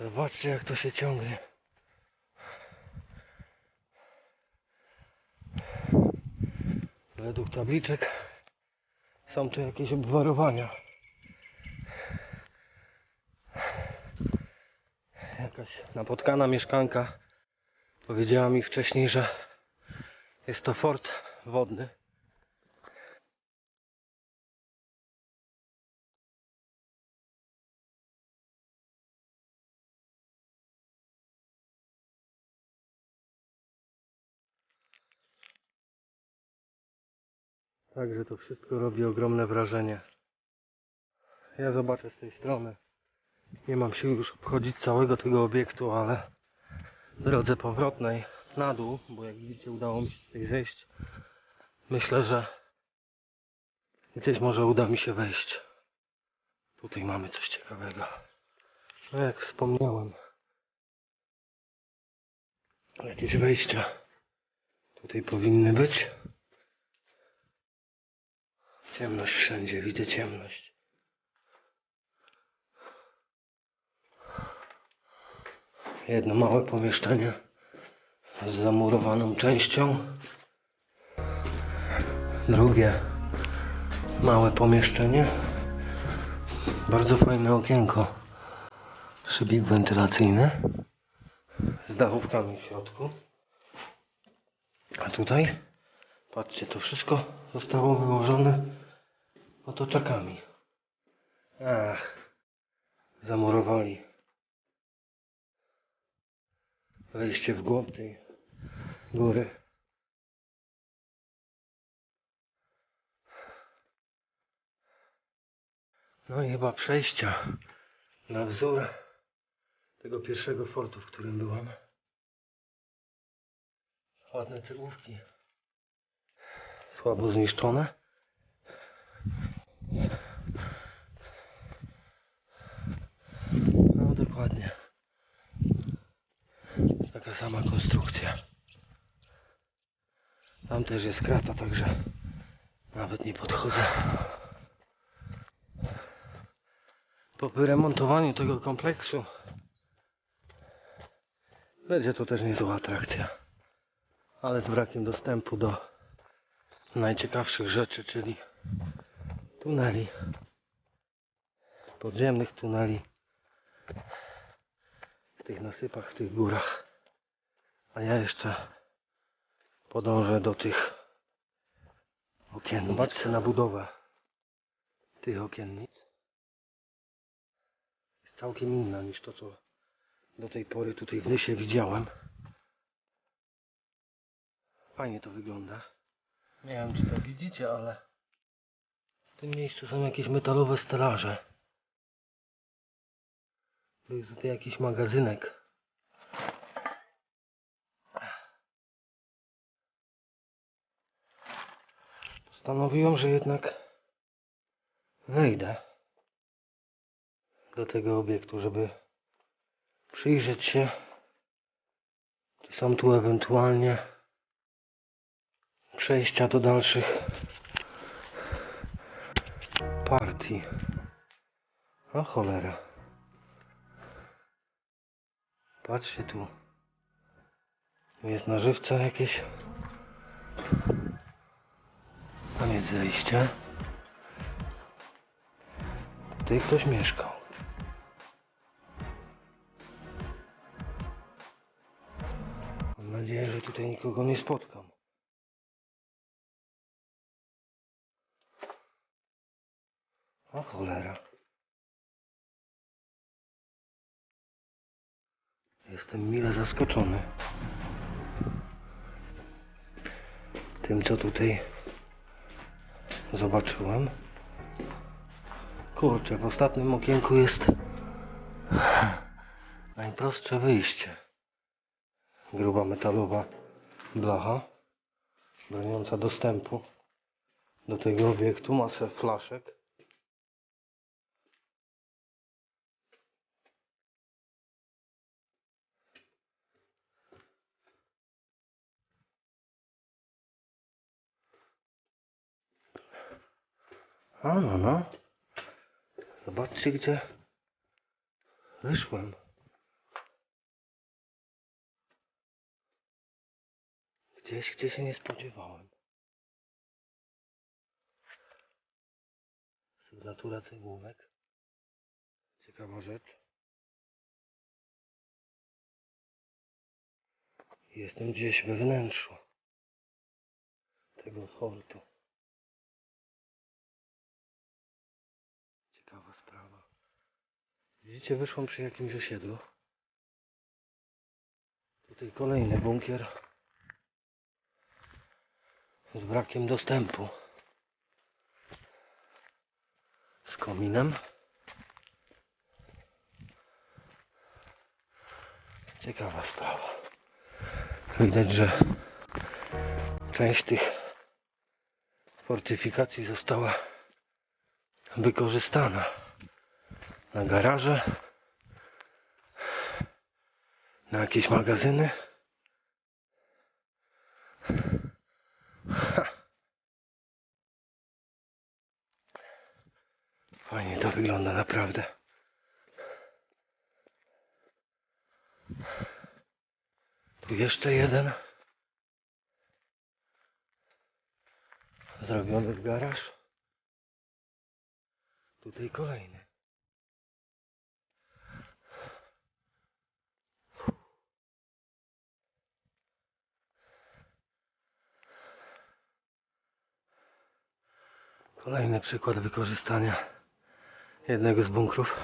Zobaczcie jak to się ciągnie. Według tabliczek są tu jakieś obwarowania. Jakaś napotkana mieszkanka powiedziała mi wcześniej, że jest to fort wodny. Także to wszystko robi ogromne wrażenie. Ja zobaczę z tej strony. Nie mam sił już obchodzić całego tego obiektu, ale w drodze powrotnej na dół, bo jak widzicie udało mi się tutaj zejść. Myślę, że gdzieś może uda mi się wejść. Tutaj mamy coś ciekawego. No jak wspomniałem, jakieś wejścia tutaj powinny być. Ciemność wszędzie, widzę ciemność. Jedno małe pomieszczenie z zamurowaną częścią. Drugie małe pomieszczenie. Bardzo fajne okienko. Szybik wentylacyjny z dachówkami w środku. A tutaj, patrzcie, to wszystko zostało wyłożone otoczakami. Ach, zamurowali wejście w głąb tej góry. No i chyba przejścia na wzór tego pierwszego fortu, w którym byłam. Ładne cegłówki. Słabo zniszczone. Sama konstrukcja. Tam też jest krata, także nawet nie podchodzę. Po wyremontowaniu tego kompleksu będzie to też niezła atrakcja. Ale z brakiem dostępu do najciekawszych rzeczy, czyli tuneli. Podziemnych tuneli w tych nasypach, w tych górach. A ja jeszcze podążę do tych okiennic. Zobaczcie na budowę tych okiennic. Jest całkiem inna niż to, co do tej pory tutaj w Nysie widziałem. Fajnie to wygląda. Nie wiem, czy to widzicie, ale w tym miejscu są jakieś metalowe stelaże. Był tutaj jakiś magazynek. Postanowiłem, że jednak wejdę do tego obiektu, żeby przyjrzeć się, czy są tu ewentualnie przejścia do dalszych partii. O cholera. Patrzcie tu. Jest na żywca jakieś. Tam jest zejście. Tutaj ktoś mieszkał. Mam nadzieję, że tutaj nikogo nie spotkam. O cholera. Jestem mile zaskoczony tym, co tutaj zobaczyłem. Kurczę, w ostatnim okienku jest najprostsze wyjście. Gruba metalowa blacha, broniąca dostępu do tego obiektu, masę flaszek. A no, no. Zobaczcie, gdzie wyszłem. Gdzieś, gdzie się nie spodziewałem. Sygnatura cegłówek. Ciekawa rzecz. Jestem gdzieś we wnętrzu tego fortu. Widzicie, wyszłam przy jakimś osiedlu. Tutaj kolejny bunkier z brakiem dostępu. Z kominem. Ciekawa sprawa. Widać, że część tych fortyfikacji została wykorzystana na garaże, na jakieś magazyny. Fajnie to wygląda naprawdę. Tu jeszcze jeden. Zrobiony w garaż. Tutaj kolejny. Kolejny przykład wykorzystania jednego z bunkrów.